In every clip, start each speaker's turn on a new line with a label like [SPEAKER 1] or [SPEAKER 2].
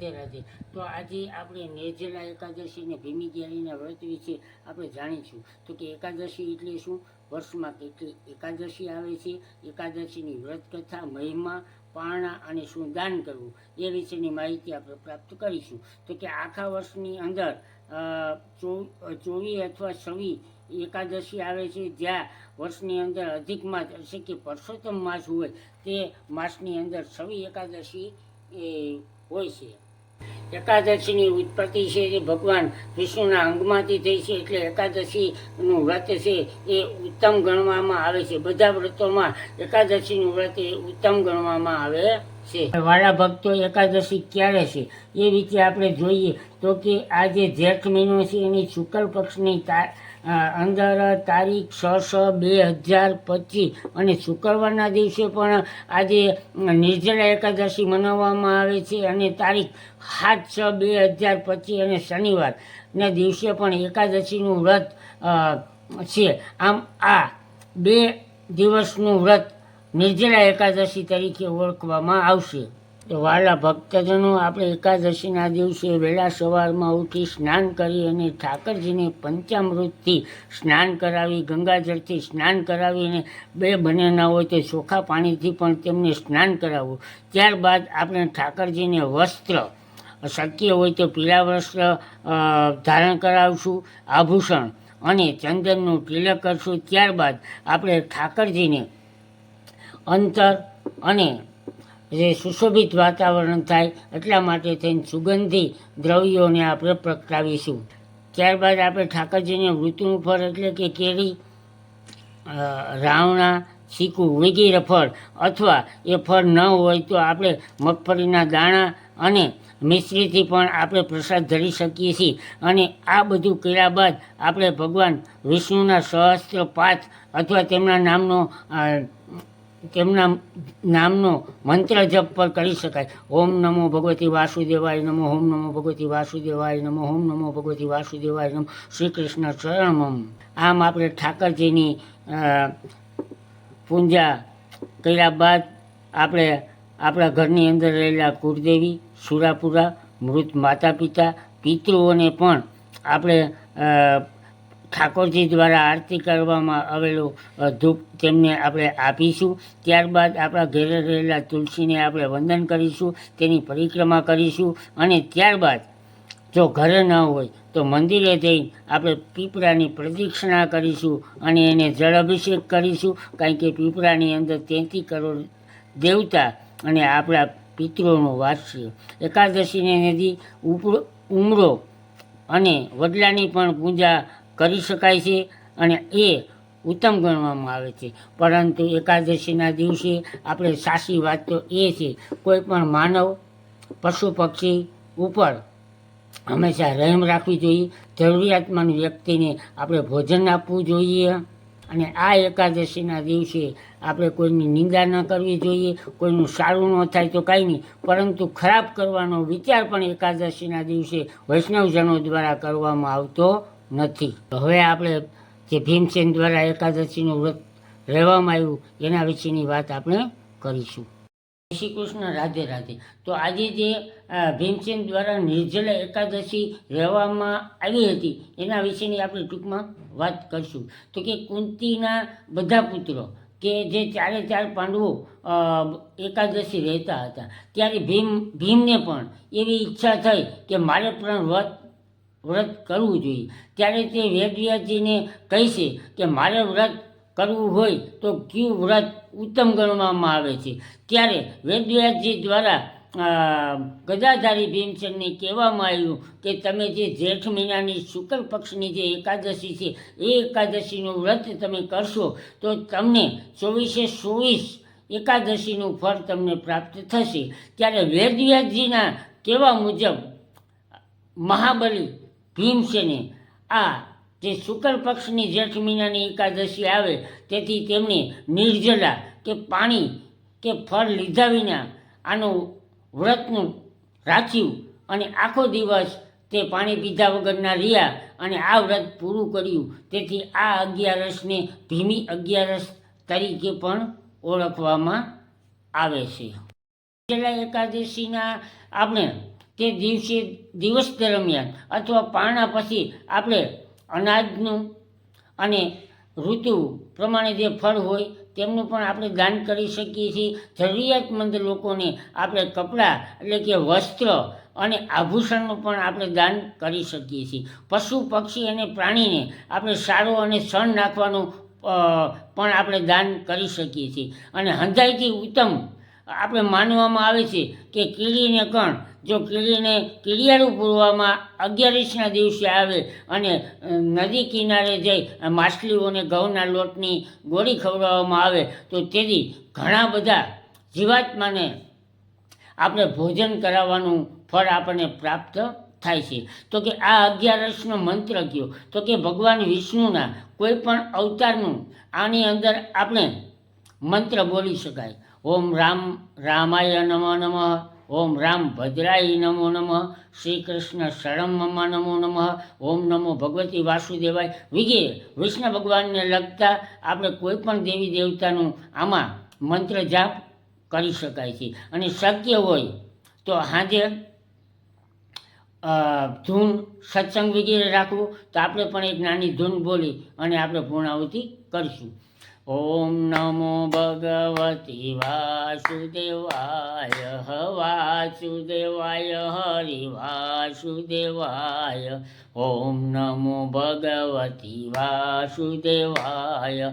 [SPEAKER 1] રાધે તો આજે આપણે નિર્જલા એકાદશી ને ભીમી જ્ઞાનીના વ્રત વિશે આપણે જાણીશું. તો કે એકાદશી એટલે શું? વર્ષમાં કેટલી એકાદશી આવે છે? એકાદશીની વ્રત કથા મહિમા, પારણા અને શું દાન કરવું. એ વિશેની માહિતી આપણે પ્રાપ્ત કરીશું. તો કે આખા વર્ષની અંદર ચોવીસ અથવા છવ્વીસ એકાદશી આવે છે, જ્યાં વર્ષની અંદર અધિક માસ એટલે કે પરસોત્તમ માસ હોય, તે માસની અંદર છવ્વીસ એકાદશી એ, હોય છે. એકાદશીની ઉત્પત્તિ છે એ ભગવાન વિષ્ણુના અંગમાંથી થઈ છે એટલે એકાદશીનું વ્રત છે એ ઉત્તમ ગણવામાં આવે છે. બધા વ્રતોમાં એકાદશીનું વ્રત એ ઉત્તમ ગણવામાં આવે છે. વાળા ભક્તો એકાદશી ક્યારે છે? એ રીતે આપણે જોઈએ તો કે આ જે જેઠ મહિનો છે, એની શુક્લ પક્ષની અંદર તારીખ છ છ બે હજાર પચીસ. અને શુક્રવારના દિવસે પણ આજે નિર્જલા એકાદશી મનાવવામાં આવે છે અને તારીખ સાત છ બે હજાર પચીસ અને શનિવારના દિવસે પણ એકાદશીનું વ્રત છે. આમ આ બે દિવસનું વ્રત નિર્જલા એકાદશી તરીકે ઓળખવામાં આવશે. તો વાલા ભક્તજનો, આપણે એકાદશીના દિવસે વહેલા સવારમાં ઉઠી સ્નાન કરી અને ઠાકરજીને પંચામૃતથી સ્નાન કરાવી, ગંગાજળથી સ્નાન કરાવીને બે બને ના હોય તે ચોખ્ખા પાણીથી પણ તેમને સ્નાન કરાવવું. ત્યારબાદ આપણે ઠાકરજીને વસ્ત્ર શક્ય હોય તો પીળા વસ્ત્ર ધારણ કરાવશું, આભૂષણ અને ચંદનનું તિલક કરશું. ત્યારબાદ આપણે ઠાકરજીને અંતર અને જે સુશોભિત વાતાવરણ થાય એટલા માટે થઈને સુગંધી દ્રવ્યોને આપણે પ્રગટાવીશું. ત્યારબાદ આપણે ઠાકરજીને ઋતુનું ફળ એટલે કે કેરી રાવણા, ચીકુ, વગેરે ફળ અથવા એ ફળ ન હોય તો આપણે મગફળીના દાણા અને મિશ્રીથી પણ આપણે પ્રસાદ ધરી શકીએ છીએ. અને આ બધું કર્યા બાદ આપણે ભગવાન વિષ્ણુના સહસ્ત્ર પાથ અથવા તેમના નામનો તેમના નામનો મંત્ર જપ પર કરી શકાય. ઓમ નમો ભગવતી વાસુદેવાય નમો, ઓમ નમો ભગવતી વાસુદેવાય નમો, ઓમ નમો ભગવતી વાસુદેવાય નમો. શ્રી કૃષ્ણ ચરણમ આમ આપણે ઠાકરજીની પૂજા કર્યા બાદ આપણે આપણા ઘરની અંદર રહેલા કુળદેવી, સુરાપુરા, મૃત માતા પિતા પિતૃઓને પણ આપણે ઠાકોરજી દ્વારા આરતી કરવામાં આવેલું ધૂપ તેમને આપણે આપીશું. ત્યારબાદ આપણા ઘરે રહેલા તુલસીને આપણે વંદન કરીશું, તેની પરિક્રમા કરીશું અને ત્યારબાદ જો ઘરે ન હોય તો મંદિરે જઈ આપણે પીપળાની પ્રદક્ષિણા કરીશું અને એને જળ અભિષેક કરીશું. કારણ કે પીપળાની અંદર તેત્રી કરોડ દેવતા અને આપણા પિતૃનો વાસ છે. એકાદશીને નદી ઉપર ઉમરો અને વડલાની પણ પૂજા કરી શકાય છે અને એ ઉત્તમ ગણવામાં આવે છે. પરંતુ એકાદશીના દિવસે આપણે સાચી વાત તો એ છે, કોઈ પણ માનવ પશુ પક્ષી ઉપર હંમેશા રહેમ રાખવી જોઈએ. જરૂરિયાતમંદ વ્યક્તિને આપણે ભોજન આપવું જોઈએ અને આ એકાદશીના દિવસે આપણે કોઈની નિંદા ન કરવી જોઈએ, કોઈનું સારું ન થાય તો કાંઈ નહીં. પરંતુ ખરાબ કરવાનો વિચાર પણ એકાદશીના દિવસે વૈષ્ણવજનો દ્વારા કરવામાં આવતો નથી. હવે આપણે જે ભીમસેન દ્વારા એકાદશીનું વ્રત રહેવામાં આવ્યું, એના વિશેની વાત આપણે કરીશું. શ્રી કૃષ્ણ, રાધે રાધે. તો આજે જે ભીમસેન દ્વારા નિર્જલા એકાદશી રહેવામાં આવી હતી, એના વિશેની આપણે ટૂંકમાં વાત કરીશું. તો કે કુંતીના બધા પુત્રો કે જે ચારે ચાર પાંડવો એકાદશી રહેતા હતા, ત્યારે ભીમ, ભીમને પણ એવી ઈચ્છા થઈ કે મારે પણ વ્રત વ્રત કરવું જોઈએ. ત્યારે તે વેદવ્યાજીને કહેશે કે મારે વ્રત કરવું હોય તો કયું વ્રત ઉત્તમ ગણવામાં આવે છે. ત્યારે વેદવ્યાસજી દ્વારા ગદાધારી ભીમસેનને કહેવામાં આવ્યું કે તમે જે જેઠ મહિનાની શુક્લ પક્ષની જે એકાદશી છે, એ એકાદશીનું વ્રત તમે કરશો તો તમને ચોવીસે ચોવીસ એકાદશીનું ફળ તમને પ્રાપ્ત થશે. ત્યારે વેદવ્યાસજીના કહેવા મુજબ મહાબલી ભીમસેને આ જે શુક્લ પક્ષની જેઠ મહિનાની એકાદશી આવે, તેથી તેમણે નિર્જલા કે પાણી કે ફળ લીધા વિના આનું વ્રતનું રાખ્યું અને આખો દિવસ તે પાણી પીધા વગરના રહ્યા અને આ વ્રત પૂરું કર્યું. તેથી આ અગિયારસને ભીમી અગિયારસ તરીકે પણ ઓળખવામાં આવે છે. છેલ્લા એકાદશીના આપણે તે દિવસે દિવસ દરમિયાન અથવા પારણા પછી આપણે અનાજનું અને ઋતુ પ્રમાણે જે ફળ હોય તેમનું પણ આપણે દાન કરી શકીએ છીએ. જરૂરિયાતમંદ લોકોને આપણે કપડાં એટલે કે વસ્ત્ર અને આભૂષણનું પણ આપણે દાન કરી શકીએ છીએ. પશુ, પક્ષી અને પ્રાણીને આપણે સારો અને સણ નાખવાનું પણ આપણે દાન કરી શકીએ છીએ. અને હંધાઈથી ઉત્તમ આપણે માનવામાં આવે છે કે કીડીને કણ, જો કીડીને કીડિયાળું પૂરવામાં અગિયારીસના દિવસે આવે અને નદી કિનારે જઈ માછલીઓને ઘઉંના લોટની ગોળી ખવડાવવામાં આવે, તો તેથી ઘણા બધા જીવાત્માને આપણે ભોજન કરાવવાનું ફળ આપણને પ્રાપ્ત થાય છે. તો કે આ અગિયારસનો મંત્ર કયો? તો કે ભગવાન વિષ્ણુના કોઈ પણ અવતારનું આની અંદર આપણે મંત્ર બોલી શકાય. ઓમ રામ રામાય નમઃ નમઃ, ઓમ રામ ભદ્રાય નમો નમઃ, શ્રી કૃષ્ણ શરણમમાં નમો નમઃ, ઓમ નમો ભગવતી વાસુદેવાય. વગેરે વિષ્ણુ ભગવાનને લગતા આપણે કોઈ પણ દેવી દેવતાનું આમાં મંત્ર જાપ કરી શકાય છે. અને શક્ય હોય તો સાંજે ધૂન, સત્સંગ વગેરે રાખવું, તો આપણે પણ એક નાની ધૂન બોલી અને આપણે પૂર્ણાહુતિ કરીશું. હ વાસુદેવાય હરિ વાસુદેવાય ઓમ નમો ભગવતી વાસુદેવાય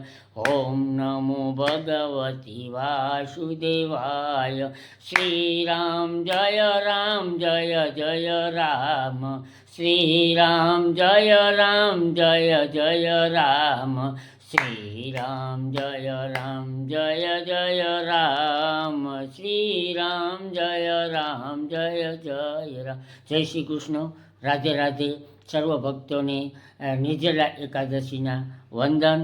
[SPEAKER 1] ઓમ નમો ભગવતી વાસુદેવાય શ્રી રામ જય રામ જય જય રામ શ્રી રામ જય રામ જય જય રામ શ્રી રામ જય રામ જય જય રામ શ્રી રામ જય રામ જય જય રામ જય શ્રી કૃષ્ણ રાધે રાધે સર્વ ભક્તોને નિર્જલા એકાદશીના વંદન